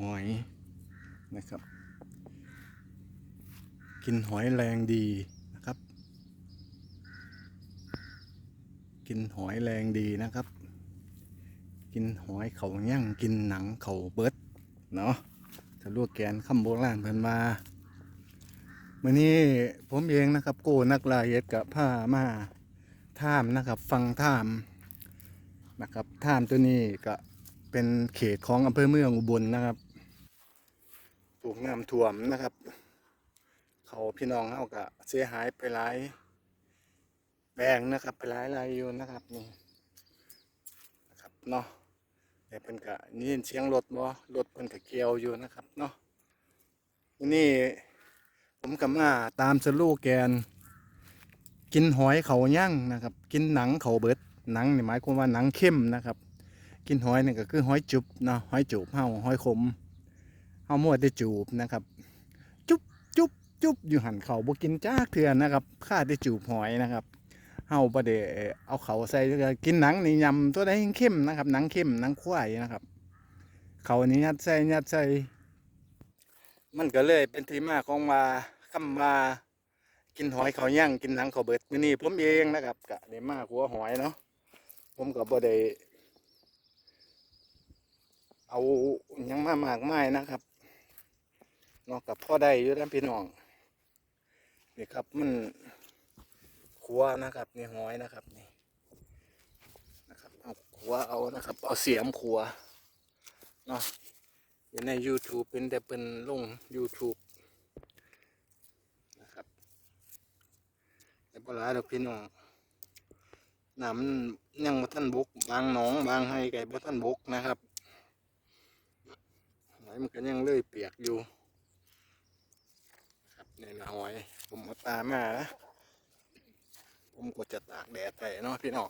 หอยนะครับ กินหอยแรงดีนะครับ กินหอยแรงดีนะครับ กินหอยเขาย่างกินหนังเขาเบิดเนาะถ้าลวกแกนคำโบราณเพิ่นมามื่อนี้ผมเองนะครับโกนักลายเย็ดกับผ้ามาท่ามนะครับฟังท่ามนะครับท่ามตัวนี้ก็เป็นเขตของอำเภอเมืองอุบลนะครับ ถูกน้ำท่วมนะครับ เขาพี่น้องเขาก็เสียหายไปหลายแปลงนะครับ ไปหลายรายอยู่นะครับนี่นะครับเนาะแต่เพิ่นก็นี่เสียงรถบ่รถเพิ่นก็เกี่ยวอยู่นะครับเนาะนนี้ผมก็มาตามสโลแกน กินหอยเขาย่างนะครับ กินหนังเขาเบิดหนังนี่หมายความว่าหนังเข้มนะครับ กินหอยนี่ก็คือหอยจุบเนาะหอยจูบเฮาหอยขม เฮามั่วได้จูบนะครับ จุ๊บจุ๊บจุ๊บอยู่หันเขาบ่กินจ้าเถื่อนนะครับข้าได้จูบหอยนะครับเฮาบ่ได้เอาเขาใส่กินหนังนี่ยำตัวใดเข้มนะครับ หนังเข้มหนังควายนะครับ เขานี่ยัดใส่ยัดใส่มันก็เลยเป็นที่มาของว่าคำว่ากินหอยเขาย่างกินหนังเขาเบิดมื้อนี้ผมเองนะครับกะได้มาหัวหอยเนาะผมก็บ่ได้เอายังมามากมายนะครับ นอกกับพ่อได้อยู่แล้วพี่น้องนี่ครับมันขัวนะครับนี่ห้อยนะครับนี่นะครับเอาขัวเอานะครับ เอาเสียมขัวเนาะอยู่ใน YouTube เป็นแต่เป็นลง YouTube นะครับแต่ปลาดอกพี่น้องน้ำมันยังบ่ท่านบก บางหนองบางให้ไก่บ่ท่านบกนะครับหอยมันก็ยังเลื่อยเปียกอยู่ นี่นะหอย ผมเอาตามานะผมก็จะตากแดดไปเนาะพี่น้อง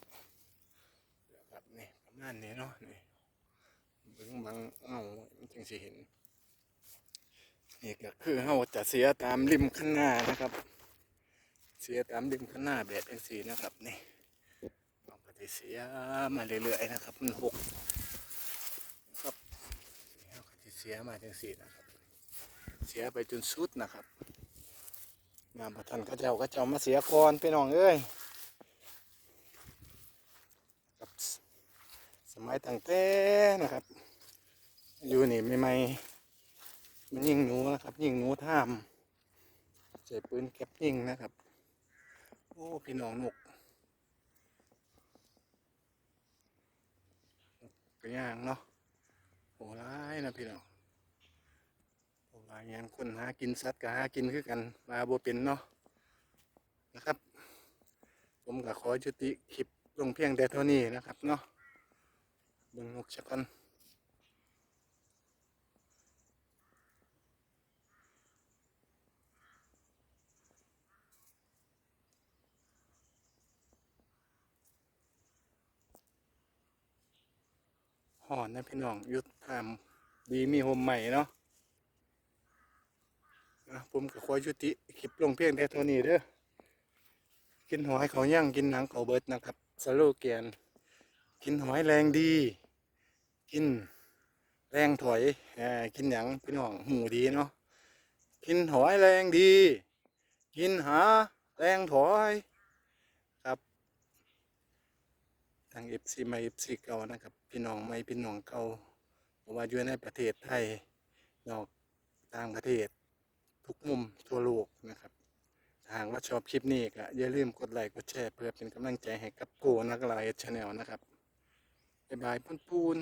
เดี๋ยวครับนี่ประมาณนี้เนาะนี่เบิ่งบางเงามันจึงสิเห็นนี่ก็คือเราจะเสียตามริมข้างหน้านะครับ เสียตามริมข้างหน้าแบบเป็นสีนะครับนี่เราก็จะเสียมาเรื่อยๆนะครับ มันหกครับนี่เราก็จะเสียมาจังสีนะครับ เสียไปจนสุดนะครับ งานประทันก็เจ้าก็เจ้ามาเสียก่อนพี่น้องเอ้ยครับสมัยตั้งแต่นะครับ อยู่นี่ไม่ไม่ๆมันยิงหนูนะครับ ยิงหนูท่ามใช้ปืนแก็บยิงนะครับ โอ้พี่น้องนกนกกระย่างเนาะโหร้ายนะพี่น้อง โหร้ายงานคนหากินสัตว์ก็หากินคือกันมาบเป็นเนาะนะครับ ผมก็ขอจุติคลิปลงเพียงแต่เท่านี้นะครับเนาะเบิ่งนกชักกันห่อนนะพี่น้องยุดทำดีมีโฮมใหม่เนาะ ผมกับควายยุติคลิปลงเพียงแต่เท่านี้เด้อกินหอยเขาย่างกินหนังเขาเบิดนะครับสโลแกนกินหอยแรงดี กินแรงถอยอกินหยังพี่น้องหูดีเนาะกินหอยแรงดี กินหาแรงถอยครับทางเอฟซีมาเอฟซีเก่านะครับ พี่น้องไม่พี่น้องเก่าว่าอยู่ในประเทศไทยนอกต่างประเทศ ทุกมุมทั่วโลกนะครับหากว่าชอบคลิปนี้ก็อย่าลืมกดไลค์กดแชร์เพื่อเป็นกำลังใจให้กับโกนักไลฟ์ชาแนลนะครับบ๊ายบายปุ้นปูน